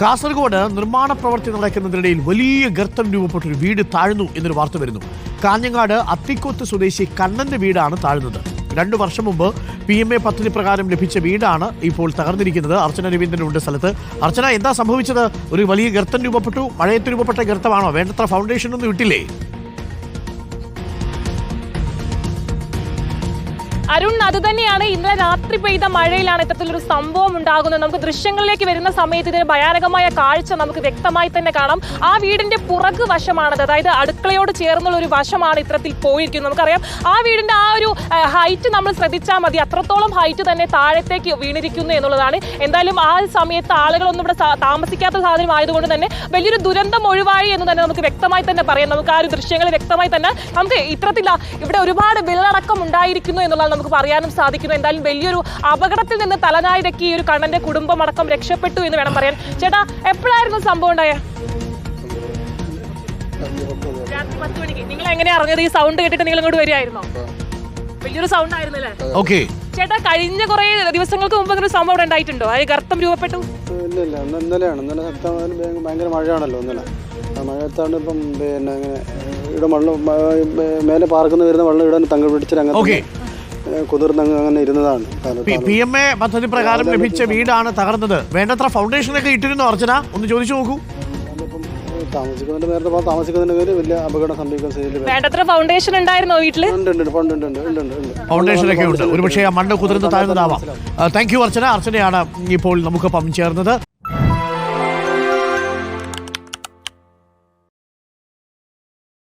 കാസർഗോഡ് നിർമ്മാണ പ്രവൃത്തി നടക്കുന്നതിനിടയിൽ വലിയ ഗർത്തം രൂപപ്പെട്ട ഒരു വീട് താഴ്ന്നു എന്നൊരു വാർത്ത വരുന്നു. കാഞ്ഞങ്ങാട് അത്തിക്കൊത്ത് സ്വദേശി കണ്ണന്റെ വീടാണ് താഴ്ന്നത്. രണ്ടു വർഷം മുമ്പ് പി എം എ പദ്ധതി പ്രകാരം ലഭിച്ച വീടാണ് ഇപ്പോൾ തകർന്നിരിക്കുന്നത്. അർച്ചന രവീന്ദ്രൻ ഉണ്ട് സ്ഥലത്ത്. അർച്ചന എന്താ സംഭവിച്ചത്? ഒരു വലിയ ഗർത്തം രൂപപ്പെട്ടു. മഴയത്ത് രൂപപ്പെട്ട ഗർത്തമാണോ? വേണ്ടത്ര ഫൗണ്ടേഷൻ ഒന്നും ഇട്ടില്ലേ? അരുൺ അത് തന്നെയാണ് ഇന്നലെ രാത്രി പെയ്ത മഴയിലാണ് ഇത്തരത്തിലൊരു സംഭവം ഉണ്ടാകുന്നത്. നമുക്ക് ദൃശ്യങ്ങളിലേക്ക് വരുന്ന സമയത്ത് ഇതിന് ഭയാനകമായ കാഴ്ച നമുക്ക് വ്യക്തമായി തന്നെ കാണാം. ആ വീടിന്റെ പുറകു വശമാണത്. അതായത് അടുക്കളയോട് ചേർന്നുള്ള ഒരു വശമാണ് ഇത്തരത്തിൽ പോയിരിക്കുന്നത്. നമുക്കറിയാം ആ വീടിന്റെ ആ ഒരു ഹൈറ്റ് നമ്മൾ ശ്രദ്ധിച്ചാൽ മതി. അത്രത്തോളം ഹൈറ്റ് തന്നെ താഴത്തേക്ക് വീണിരിക്കുന്നു എന്നുള്ളതാണ്. എന്തായാലും ആ സമയത്ത് ആളുകളൊന്നും ഇവിടെ താമസിക്കാത്ത സാധനം ആയതുകൊണ്ട് തന്നെ വലിയൊരു ദുരന്തം ഒഴിവായി എന്ന് തന്നെ നമുക്ക് വ്യക്തമായി തന്നെ പറയാം. നമുക്ക് ആ ഒരു ദൃശ്യങ്ങൾ വ്യക്തമായി തന്നെ നമുക്ക് ഇത്തരത്തില്ല ഇവിടെ ഒരുപാട് വിള്ളടക്കം ഉണ്ടായിരിക്കുന്നു എന്നുള്ളത് നമുക്ക് പറയാനും സാധിക്കുന്നു. എന്തായാലും വലിയൊരു അപകടത്തിൽ നിന്ന് തലനായിരക്കി ഈ ഒരു കണ്ണന്റെ കുടുംബം അടക്കം രക്ഷപ്പെട്ടു എന്ന് വേണം പറയാൻ. ചേട്ടാ എപ്പോഴായിരുന്നു സംഭവം ഉണ്ടായ? പത്ത് മണിക്ക്. നിങ്ങൾ എങ്ങനെയാ അറിഞ്ഞത്? ഈ സൗണ്ട് കേട്ടിട്ട് നിങ്ങൾ ഇങ്ങോട്ട് വരികയായിരുന്നോ? വലിയൊരു സൗണ്ട് ആയിരുന്നല്ലേ? ഓക്കെ. ചേട്ടാ കഴിഞ്ഞ കുറെ ദിവസങ്ങൾക്ക് മുമ്പ് അങ്ങനെ സംഭവം ഇവിടെ ഉണ്ടായിട്ടുണ്ടോ? അത് ഗർത്തം രൂപപ്പെട്ടു? ഇല്ല ഇല്ല ഇന്ന് ഇന്നലെയാണ്. ഇന്നലെ ശക്തമായ ഭയ- ഭയങ്കര മഴയാണല്ലോ ഇന്നലെ. മഴയത്താണ് ഇപ്പം പിന്നെ അങ്ങനെ ഇവിടെ വെള്ളം മേലെ പാർക്കുന്ന വരുന്ന വെള്ളം ഇവിടെ തങ്ങൾ പിടിച്ചിട്ട് അങ്ങനെ കുതിർന്നങ്ങ് അങ്ങനെ ഇരുന്നതാണ്. പി എം എ പദ്ധതി പ്രകാരം ലഭിച്ച വീടാണ് തകർന്നത്. വേണ്ടത്ര ഫൗണ്ടേഷനൊക്കെ ഇട്ടിരുന്നോ അർച്ചന? ഒന്ന് ചോദിച്ചു നോക്കൂ. താമസിക്കുന്നതിന്റെ നേരത്തെ താമസിക്കുന്നതിന്റെ പേര് വലിയ അപകടം സംഭവിക്കാൻ ഫൗണ്ടേഷൻ ഉണ്ടായിരുന്നോ വീട്ടിൽ? ഫൗണ്ടേഷൻ ഒക്കെ ഉണ്ട്. ഒരുപക്ഷെ ആ മണ്ണ് കുതിർന്ന് താഴ്ന്നതാവാം. താങ്ക് യു അർച്ചന. അർച്ചനയാണ് ഇപ്പോൾ നമുക്ക് ചേർന്നത്.